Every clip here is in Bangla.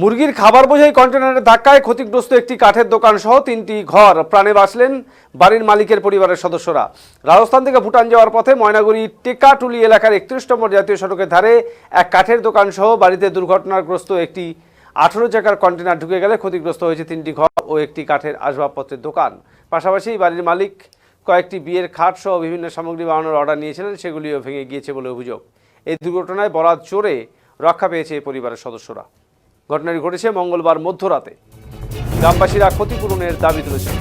মুরগির খাবার বোঝাই কন্টেনারের ধাক্কায় ক্ষতিগ্রস্ত একটি কাঠের দোকান সহ তিনটি ঘর। প্রাণে বাঁচলেন বাড়ির মালিকের পরিবারের সদস্যরা। রাজস্থান থেকে ভুটান যাওয়ার পথে ময়নাগুড়ি, টেকাটুলি এলাকার একত্রিশ নম্বর জাতীয় সড়কের ধারে এক কাঠের দোকান সহ বাড়িতে দুর্ঘটনাগ্রস্ত একটি আঠেরো চাকার কন্টেনার ঢুকে গেলে ক্ষতিগ্রস্ত হয়েছে তিনটি ঘর ও একটি কাঠের আসবাবপত্রের দোকান। পাশাপাশি বাড়ির মালিক কয়েকটি বিয়ের খাট সহ বিভিন্ন সামগ্রী বানানোর অর্ডার নিয়েছিলেন, সেগুলিও ভেঙে গিয়েছে বলে অভিযোগ। এই দুর্ঘটনায় বরাত চড়ে রক্ষা পেয়েছে পরিবারের সদস্যরা। ঘটনাটি ঘটেছে মঙ্গলবার মধ্যরাতে। গ্রামবাসীরা ক্ষতিপূরণের দাবি তুলেছেন।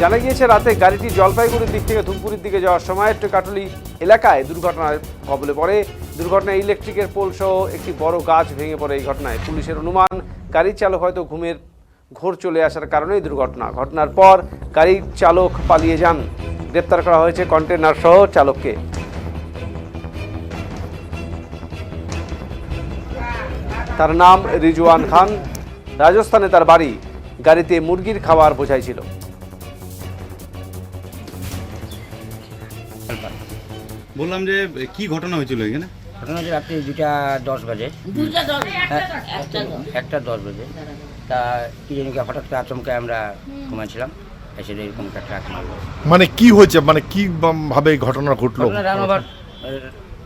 জানা গিয়েছে, রাতে গাড়িটি জলপাইগুড়ির দিক থেকে ধূপগুড়ির দিকে যাওয়ার সময় টেকাটুলি এলাকায় দুর্ঘটনার কবলে পড়ে। দুর্ঘটনায় ইলেকট্রিকের পোল সহ একটি বড় গাছ ভেঙে পড়ে এই ঘটনায় পুলিশের অনুমান, গাড়ির চালক হয়তো ঘুমের ঘোর চলে আসার কারণেই দুর্ঘটনা। ঘটনার পর গাড়ির চালক পালিয়ে যান। গ্রেপ্তার করা হয়েছে কন্টেনার সহ চালককে। তার নাম রিজওয়ান খান। রাজস্থানে তার বাড়ি গাড়িতে মুরগির খাবার বোঝাই ছিল বললাম যে কি ঘটনা হয়েছিল এখানে? ঘটনা হচ্ছে রাত্রি দুটা দশ বাজে। দুটা দশ হ্যাঁ, একটা দশ বাজে। তা কি জানি কি হঠাৎ করে আচমকে আমরা ঘুমাচ্ছিলাম এসে এরকম একটা ট্রাক মারলো। মানে কি হয়েছে? মানে কি ভাবে ঘটনা ঘটলো? রানোভার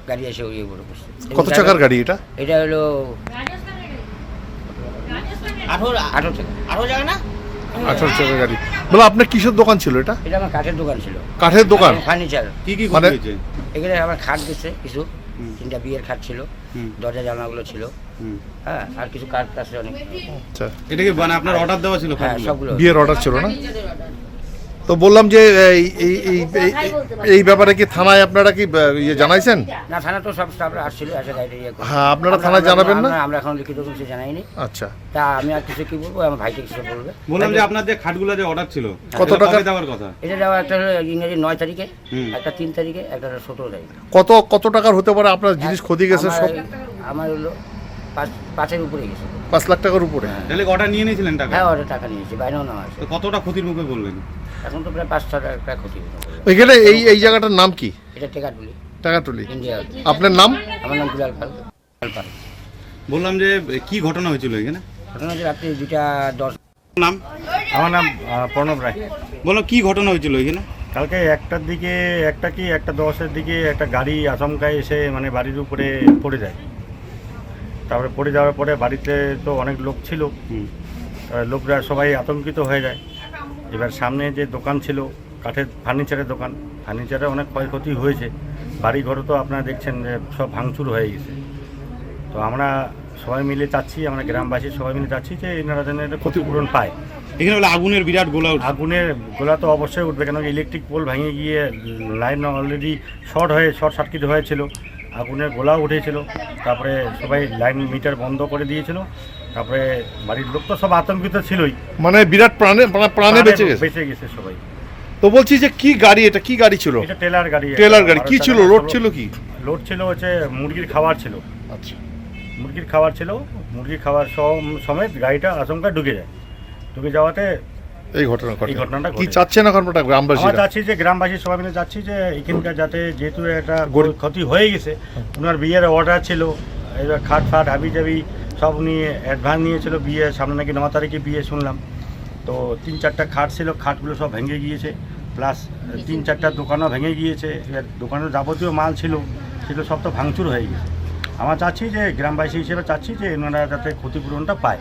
গাড়ি এসে ইয়ে করে কত চাকার গাড়ি এটা? এটা হলো আঠারো আঠারো টাকা। আঠারো জায়গা না? আঠারো চাকার গাড়ি। বলে আপনার কিসের দোকান ছিল এটা? এটা আমার কাঠের দোকান ছিল। কাঠের দোকান? ফার্নিচার। কি কি মানে- এখানে আমার খাট দিচ্ছে কিছু। তিনটা বিয়ের খাট ছিল হুম। দরজা জানলাগুলো ছিল। হুম। হ্যাঁ আর কিছু কাঠ আছে অনেক। আচ্ছা। এটা কি মানে আপনার অর্ডার দেওয়া ছিল হ্যাঁ? সবগুলো। বিয়ের অর্ডার ছিল না? তো বললাম যে এই এই এই- এই- এই ব্যাপারে কি থানায় আপনারা কি আহ, ইয়ে জানাইছেন? না থানা তো সব স্টাফরা আসছিল এসে গাড়ি ইয়ে করে। হ্যাঁ, আপনারা আমরা- থানায় জানাবেন না? আমরা- আমরা এখন লিখিত কিছু জানাইনি। আচ্ছা। তা আমি আর কিছু কি বলব? আমার ভাইকে কিছু বলবে। বললাম যে আপনার যে খাটগুলো যে অর্ডার ছিল কত এগুলো টাকা? কবে দেওয়ার কথা? এটা দেওয়া একটা হলো ইংরেজি নয় তারিখে হুম। একটা তিন তারিখে একটা হলো সতেরো তারিখে। কত কত টাকার হতে পারে? আপনার জিনিস ক্ষতি গেছে আমার- সব? আমার হলো পাঁচ পাঁচের উপরে গেছে। পাঁচ লাখ টাকার উপরে? তাহলে অর্ডার নিয়ে নিয়েছিলেন টাকা? হ্যাঁ ওটা টাকা নিয়েছি বাইরেও নেওয়া আছে। তো কতটা ক্ষতির মুখে বললেন? এখন তো প্রায় পাঁচ ছ টাকা ক্ষতি। এখানে এই এই জায়গাটার নাম কি? এটা টেকাটুলি। টাকাটুলি। ইন্ডিয়া। আপনার নাম? আমার নাম দুলাল পাল। পাল। বললাম যে কি ঘটনা হয়েছিল এখানে? ঘটনা হচ্ছে রাত্রি দুইটা দশ। নাম? আমার নাম প্রণব রায়। বললাম কি ঘটনা হয়েছিল এখানে? কালকে একটার দিকে একটা কি একটা দশের দিকে একটা গাড়ি আচমকায় এসে মানে বাড়ির উপরে পড়ে যায়। তারপরে পড়ে যাওয়ার পরে বাড়িতে তো অনেক লোক ছিল। লোকরা সবাই আতঙ্কিত হয়ে যায়। এবার সামনে যে দোকান ছিল কাঠের ফার্নিচারের দোকান ফার্নিচারে অনেক ক্ষয়ক্ষতি হয়েছে। বাড়ি ঘরে তো আপনারা দেখছেন যে সব ভাঙচুর হয়ে গেছে। তো আমরা সবাই মিলে চাচ্ছি আমরা গ্রামবাসী সবাই মিলে চাচ্ছি যে এনারা যেন এটা ক্ষতিপূরণ পায়। এখানে বলে আগুনের বিরাট গোলা আগুনের গোলা তো অবশ্যই উঠবে কেন ইলেকট্রিক পোল ভেঙে গিয়ে লাইন অলরেডি শর্ট হয়ে শর্ট সার্কিট হয়েছিল। আগুনের গোলা উঠেছিল। তারপরে সবাই লাইন মিটার বন্ধ করে দিয়েছিল। তারপরে বাড়ির লোক তো সব আতঙ্কিত ছিলই। মানে বিরাট প্রাণে প্রা- প্রাণে বেঁচে গেছে। বেঁচে গেছে সবাই। তো বলছি যে কি গাড়ি এটা? কি গাড়ি ছিল? এটা টেলার গাড়ি ট্রেলার গাড়ি। কি ছিল? লোড ছিল কি? লোড ছিল হচ্ছে মুরগির খাবার ছিল। আচ্ছা। মুরগির খাবার ছিল। মুরগির খাবার সম- সমেত গাড়িটা আচমকা ঢুকে যায়। ঢুকে যাওয়াতে এই ঘটনা ঘটনা এই ঘটনাটা কি। চাচ্ছেন এখন ওটা আমরা গ্রামবাসীরা চাচ্ছি যে গ্রামবাসী সবাই মিলে চাচ্ছি যে এখানকার যাতে যেহেতু একটা ক্ষতি হয়ে গেছে ওনার বিয়ের অর্ডার ছিল এবার খাট ফাট হাবি জাবি সব নিয়ে অ্যাডভান্স নিয়েছিল বিয়ে সামনে নাকি ন তারিখে বিয়ে শুনলাম। তো তিন চারটা খাট ছিল খাটগুলো সব ভেঙে গিয়েছে। প্লাস তিন চারটা দোকানও ভেঙে গিয়েছে। এবার দোকানের যাবতীয় মাল ছিল সেগুলো সব তো ভাঙচুর হয়ে গেছে। আমরা চাচ্ছি যে গ্রামবাসী হিসেবে চাচ্ছি যে ওনারা যাতে ক্ষতিপূরণটা পায়।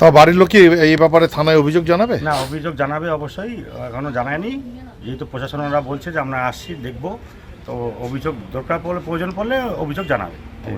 তা বাড়ির লোক কি এই ব্যাপারে থানায় অভিযোগ জানাবে? না অভিযোগ জানাবে অবশ্যই এখনও জানায়নি। যেহেতু প্রশাসনরা বলছে যে আমরা আসছি দেখব। তো অভিযোগ দরকার পড়লে প্রয়োজন পড়লে অভিযোগ জানাবে। অবশ্যই